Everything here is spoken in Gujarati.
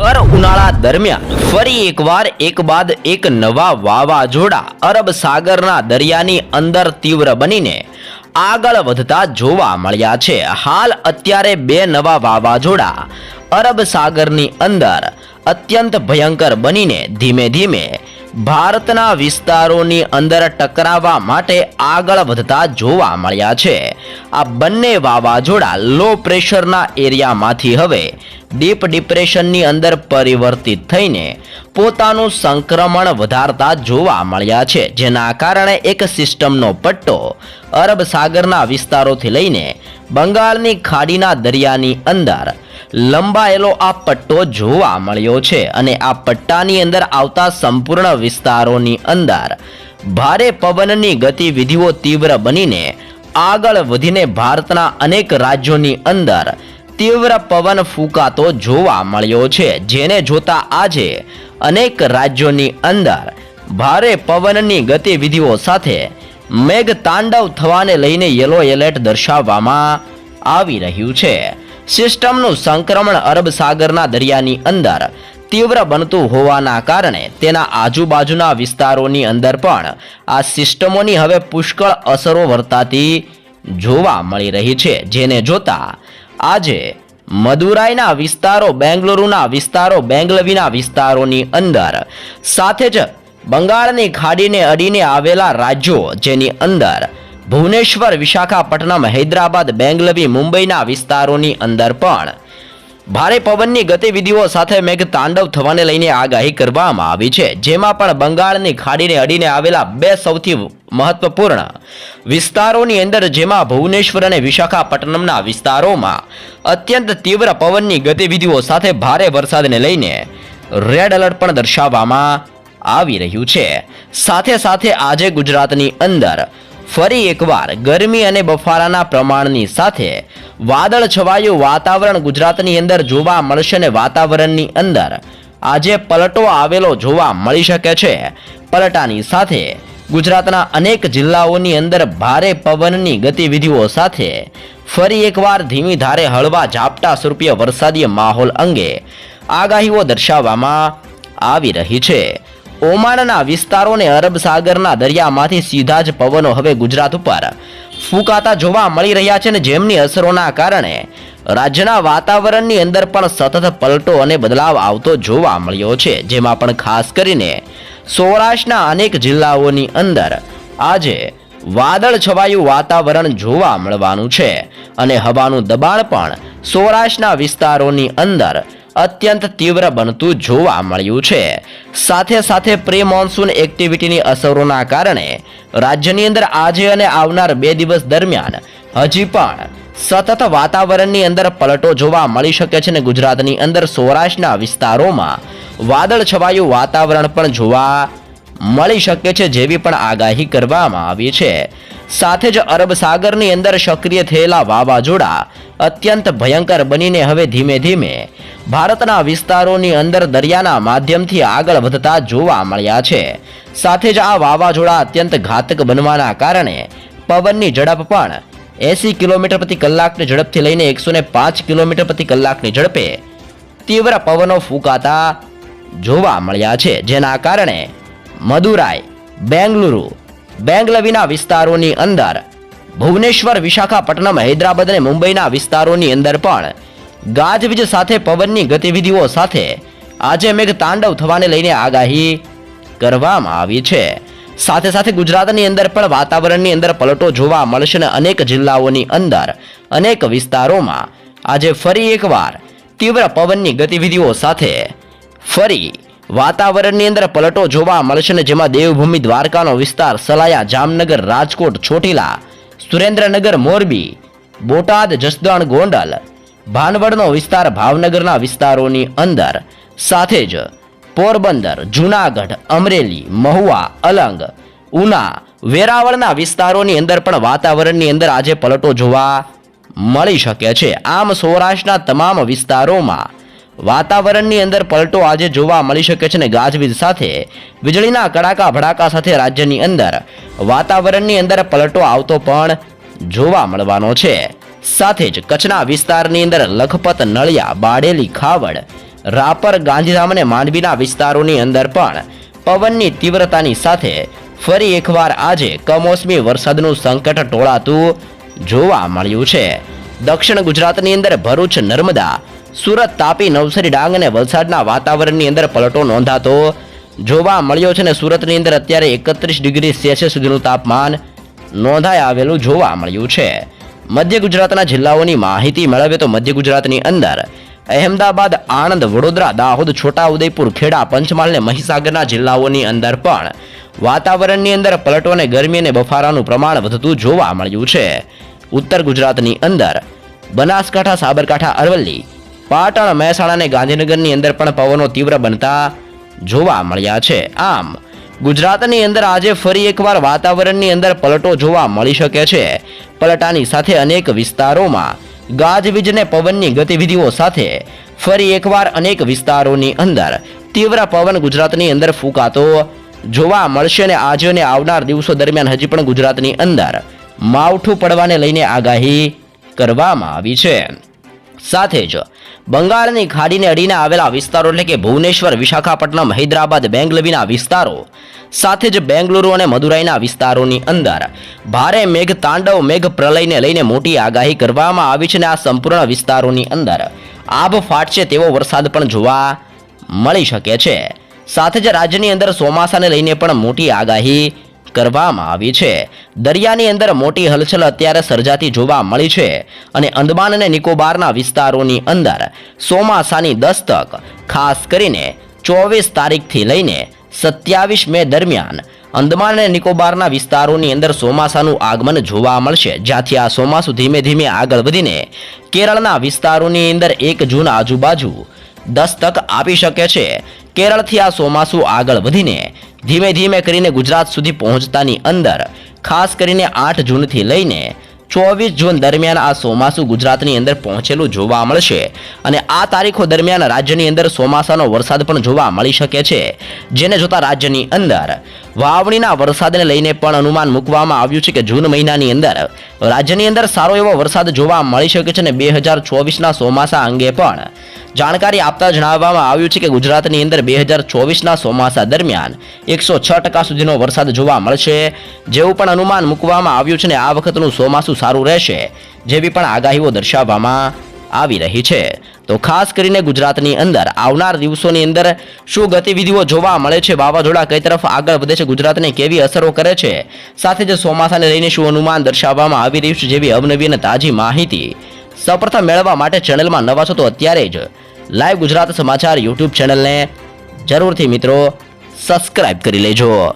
ભર ઉનાળા દરમિયાન ફરી એકવાર એક બાદ એક નવા વાવાઝોડા અરબ સાગરના દરિયાની અંદર તીવ્ર બનીને આગળ વધતા જોવા મળ્યા છે. હાલ અત્યારે બે નવા વાવાઝોડા અરબ સાગરની અંદર અત્યંત ભયંકર બનીને ધીમે ધીમે ભારતના વિસ્તારોની અંદર ટકરાવવા માટે આગળ વધતા જોવા મળ્યા છે. આ બંને વાવાઝોડા લો પ્રેશરના એરિયામાંથી હવે ડીપ ડિપ્રેશનની અંદર પરિવર્તિત થઈને પોતાનું સંક્રમણ વધારતા જોવા મળ્યા છે, જેના કારણે એક સિસ્ટમનો પટ્ટો અરબ સાગરના વિસ્તારોથી લઈને બંગાળની ખાડીના દરિયાની અંદર લંબાયેલો આ પટ્ટો જોવા મળ્યો છે અને આ પટ્ટાની અંદર આવતા સંપૂર્ણ વિસ્તારોની અંદર ભારે પવનની ગતિવિધિઓ તીવ્ર બનીને આગળ વધીને ભારતના અનેક રાજ્યોની અંદર તીવ્ર પવન ફૂંકાતો જોવા મળ્યો છે, જેને જોતા આજે અનેક રાજ્યોની અંદર ભારે પવનની ગતિવિધિઓ સાથે મેઘ તાંડવ થવાને લઈને યલો એલર્ટ દર્શાવવામાં આવી રહ્યું છે. સિસ્ટમનું સંક્રમણ અરબ સાગરના દરિયાની અંદર તીવ્ર બનતું હોવાના કારણે તેના આજુબાજુના વિસ્તારોની અંદર પણ આ સિસ્ટમોની હવે પુષ્કળ અસરો વર્તાતી જોવા મળી રહી છે, જેને જોતા આજે મદુરાઈના વિસ્તારો, બેંગલુરુના વિસ્તારો, બેંગલવીના વિસ્તારોની અંદર સાથે જ બંગાળની ખાડીને અડીને આવેલા રાજ્યો જેની અંદર ભુવનેશ્વર, વિશાખાપટ્ટનમ, હૈદરાબાદ, બેંગલવી, મુંબઈના વિસ્તારોની અંદર પણ ભારે પવનની ગતિવિધિઓ સાથે મેઘ તાંડવ થવાને લઈને આગાહી કરવામાં આવી છે, જેમાં પણ બંગાળની ખાડીને અડીને આવેલા બે સૌથી મહત્વપૂર્ણ વિસ્તારોની અંદર, જેમાં ભુવનેશ્વર અને વિશાખાપટ્ટનમના વિસ્તારોમાં અત્યંત તીવ્ર પવનની ગતિવિધિઓ સાથે ભારે વરસાદને લઈને રેડ એલર્ટ પણ દર્શાવવામાં આવી રહ્યું છે. સાથે સાથે આજે ગુજરાતની અંદર ફરી એકવાર ગરમી અને બફારાના પ્રમાણની સાથે વાદળ છવાયું વાતાવરણ ગુજરાતની અંદર જોવા મળશે અને વાતાવરણની અંદર. આજે પલટો આવેલો જોવા મળી શકે છે. પલટાની સાથે ગુજરાતના અનેક જિલ્લાઓની અંદર ભારે પવનની ગતિવિધિઓ સાથે ફરી એકવાર ધીમી ધારે હળવા ઝાપટા સ્વરૂપીય વરસાદી માહોલ અંગે આગાહીઓ દર્શાવવામાં આવી રહી છે. ઓમાનના વિસ્તારોને અરબ સાગરના દરિયામાંથી સીધા જ પવનો હવે ગુજરાત ઉપર ફૂંકાતા જોવા મળી રહ્યા છે ને જેમની અસરોના કારણે રાજ્યના વાતાવરણની અંદર પણ સતત પલટો અને બદલાવ આવતો જોવા મળ્યો છે. જેમાં પણ ખાસ કરીને સૌરાષ્ટ્રના અનેક જિલ્લાઓની અંદર આજે વાદળ છવાયું વાતાવરણ જોવા મળવાનું છે. અને હવાનું દબાણ પણ સૌરાષ્ટ્રના વિસ્તારોની અંદર અત્યંત તીવ્ર બનતું જોવા મળ્યું છે. સાથે સાથે પ્રી મોન્સૂન એક્ટિવિટીની અસરોના કારણે રાજ્યની અંદર આજે અને આવનાર બે દિવસ દરમિયાન હજી પણ સતત વાતાવરણની અંદર પલટો જોવા મળી શકે છે અને ગુજરાતની અંદર સૌરાષ્ટ્રના વિસ્તારોમાં વાદળ છવાયું વાતાવરણ પણ જોવા મળી શકે છે જેવી પણ આગાહી કરવામાં આવી છે. સાથે જ અરબ સાગરની અંદર સક્રિય થયેલા વાવાઝોડા અત્યંત ભયંકર બનીને હવે ધીમે ધીમે ભારતના વિસ્તારોની અંદર દરિયાના માધ્યમથી આગળ વધતા જોવા મળ્યા છે. સાથે જ આ વાવાઝોડા અત્યંત ઘાતક બનવાના કારણે પવનની ઝડપ પણ એસી કિલોમીટર પ્રતિ કલાકની ઝડપથી લઈને એકસો પાંચ કિલોમીટર પ્રતિ કલાકની ઝડપે તીવ્ર પવનો ફૂંકાતા જોવા મળ્યા છે. જેના કારણે મદુરાઈ, બેંગલુરુ. બેંગલવીના વિસ્તારોની અંદર ભુવનેશ્વર, વિશાખાપટ્ટનમ, હૈદરાબાદ અને મુંબઈના વિસ્તારોની અંદર પણ ગાજવીજ સાથે પવનની ગતિવિધિઓ સાથે આજે મેઘ તાંડવ થવાને લઈને આગાહી કરવામાં આવી છે. સાથે સાથે ગુજરાતની અંદર પણ વાતાવરણની અંદર પલટો જોવા મળશે અને અનેક જિલ્લાઓની અંદર અનેક વિસ્તારોમાં આજે ફરી એકવાર તીવ્ર પવનની ગતિવિધિઓ સાથે ફરી વાતાવરણની અંદર પલટો જોવા મળશે ને જેમાં દેવભૂમિ, દ્વારકાનો વિસ્તાર, સલાયા, જામનગર, રાજકોટ, ચોટીલા, સુરેન્દ્રનગર, મોરબી, બોટાદ, જસદણ, ગોંડલ, ભાનવડનો વિસ્તાર ભાવનગરના વિસ્તારોની અંદર. સાથે જ પોરબંદર, જૂનાગઢ, અમરેલી, મહુવા, અલંગ, ઉના, વેરાવળના વિસ્તારોની અંદર પણ વાતાવરણની અંદર આજે પલટો જોવા મળી શકે છે. આમ સૌરાષ્ટ્રના તમામ વિસ્તારોમાં વાતાવરણની અંદર પલટો આજે જોવા મળી શકે છે ને ગાજવીજ સાથે. વીજળીના કડાકા ભડાકા સાથે રાજ્યની અંદર વાતાવરણની અંદર પલટો આવતો પણ જોવા મળવાનો છે. સાથે જ કચ્છના વિસ્તારની અંદર લખપત, નળિયા, બાડેલી, ખાવડ, રાપર, ગાંધીધામ અને માંડવીના વિસ્તારોની અંદર પણ પવનની તીવ્રતાની સાથે ફરી એકવાર આજે કમોસમી વરસાદનું સંકટ ટોળાતું જોવા મળ્યું છે. દક્ષિણ ગુજરાતની અંદર ભરૂચ, નર્મદા સુરત તાપી, નવસારી, ડાંગ અને વલસાડના વાતાવરણની અંદર પલટો નોંધાતો. જોવા મળ્યો છે અને સુરતની અંદર અત્યારે એકત્રીસ ડિગ્રી સેલ્સિયસ સુધીનું તાપમાન નોંધાઈ આવેલું જોવા મળ્યું છે. મધ્ય ગુજરાતના જિલ્લાઓની માહિતી મેળવે તો મધ્ય ગુજરાતની અંદર અહેમદાબાદ, આણંદ, વડોદરા, દાહોદ, છોટાઉદેપુર, ખેડા, પંચમહાલ અને મહીસાગરના જિલ્લાઓની અંદર પણ વાતાવરણની અંદર પલટો અને ગરમી અને બફારાનું પ્રમાણ વધતું જોવા મળ્યું છે. ઉત્તર ગુજરાતની અંદર બનાસકાંઠા, સાબરકાંઠા, અરવલ્લી પાટણ મહેસાણા અને ગાંધીનગરની અંદર પણ પવનો તીવ્ર બનતા જોવા મળ્યા છે. આમ, ગુજરાતની અંદર આજે ફરી એકવાર વાતાવરણની અંદર પલટો જોવા મળી શકે છે. પલટાની સાથે અનેક વિસ્તારોમાં ગાજવીજ અને પવનની ગતિવિધિઓ સાથે ફરી એકવાર અનેક વિસ્તારોની અંદર તીવ્ર પવન ગુજરાતની અંદર ફૂંકાતો જોવા મળશે અને આજે અને આવનાર દિવસો દરમિયાન હજી પણ ગુજરાતની અંદર માવઠું પડવાને લઈને આગાહી કરવામાં આવી છે. સાથે જ બંગાળની ખાડીને અડીને આવેલા વિસ્તારો એટલે કે ભુવનેશ્વર, વિશાખાપટ્ટનમ, હૈદરાબાદ, બેંગલવીના વિસ્તારો, સાથે જ બેંગલુરુ અને મદુરાઈના વિસ્તારોની અંદર ભારે મેઘ તાંડવ, મેઘ પ્રલયને લઈને મોટી આગાહી કરવામાં આવી છે અને આ સંપૂર્ણ વિસ્તારોની અંદર આભ ફાટશે તેવો વરસાદ પણ જોવા મળી શકે છે. સાથે જ રાજ્યની અંદર ચોમાસાને લઈને પણ મોટી આગાહી કરવામાં આવી છે. દરિયાની અંદર મોટી હલચલ અત્યારે સર્જાતી જોવા મળી છે અને અંદમાન અને નિકોબારના વિસ્તારોની અંદર ચોમાસાની દસ્તક, ખાસ કરીને ચોવીસ તારીખથી લઈને સત્યાવીસ મે દરમિયાન અંદમાન અને નિકોબારના વિસ્તારોની અંદર ચોમાસાનું આગમન જોવા મળશે. જ્યાંથી આ ચોમાસું ધીમે ધીમે આગળ વધીને કેરળના વિસ્તારોની અંદર એક જૂન આજુબાજુ દસ્તક આપી શકે છે. કેરળથી આ ચોમાસું આગળ વધીને ધીમે ધીમે કરીને ગુજરાત સુધી પહોંચતાની અંદર, ખાસ કરીને આઠ જૂનથી લઈને ચોવીસ જૂન દરમિયાન આ ચોમાસું ગુજરાતની અંદર પહોંચેલું જોવા મળશે અને આ તારીખો દરમિયાન રાજ્યની અંદર ચોમાસાનો વરસાદ પણ જોવા મળી શકે છે. જેને જોતા રાજ્યની અંદર વાવણીના વરસાદને લઈને પણ અનુમાન મૂકવામાં આવ્યું છે કે જૂન મહિનાની અંદર રાજ્યની અંદર સારો એવો વરસાદ જોવા મળી શકે છે અને બે હજાર ચોવીસના ચોમાસા અંગે પણ જાણકારી આપતા જણાવવામાં આવ્યું છે કે ગુજરાતની અંદર બે હજાર ચોવીસના ચોમાસા દરમિયાન એકસો છ ટકા સુધીનો વરસાદ જોવા મળશે, જેવું પણ અનુમાન મૂકવામાં આવ્યું છે અને આ વખતનું ચોમાસું સારું રહેશે જેવી પણ આગાહીઓ દર્શાવવામાં આવી રહી છે. તો ખાસ કરીને ગુજરાતની અંદર આવનાર દિવસોની અંદર શું ગતિવિધિઓ જોવા મળે છે? વાવાઝોડા કઈ તરફ આગળ વધે છે? ગુજરાતને કેવી અસરો કરે છે? સાથે જ ચોમાસાને લઈને શું અનુમાન દર્શાવવામાં આવી રહ્યું છે? જેવી અવનવી અને તાજી માહિતી સૌપ્રથમ મેળવવા માટે ચેનલમાં નવા છો તો અત્યારે જ લાઈવ ગુજરાત સમાચાર યુટ્યુબ ચેનલને જરૂરથી મિત્રો સબસ્ક્રાઇબ કરી લેજો.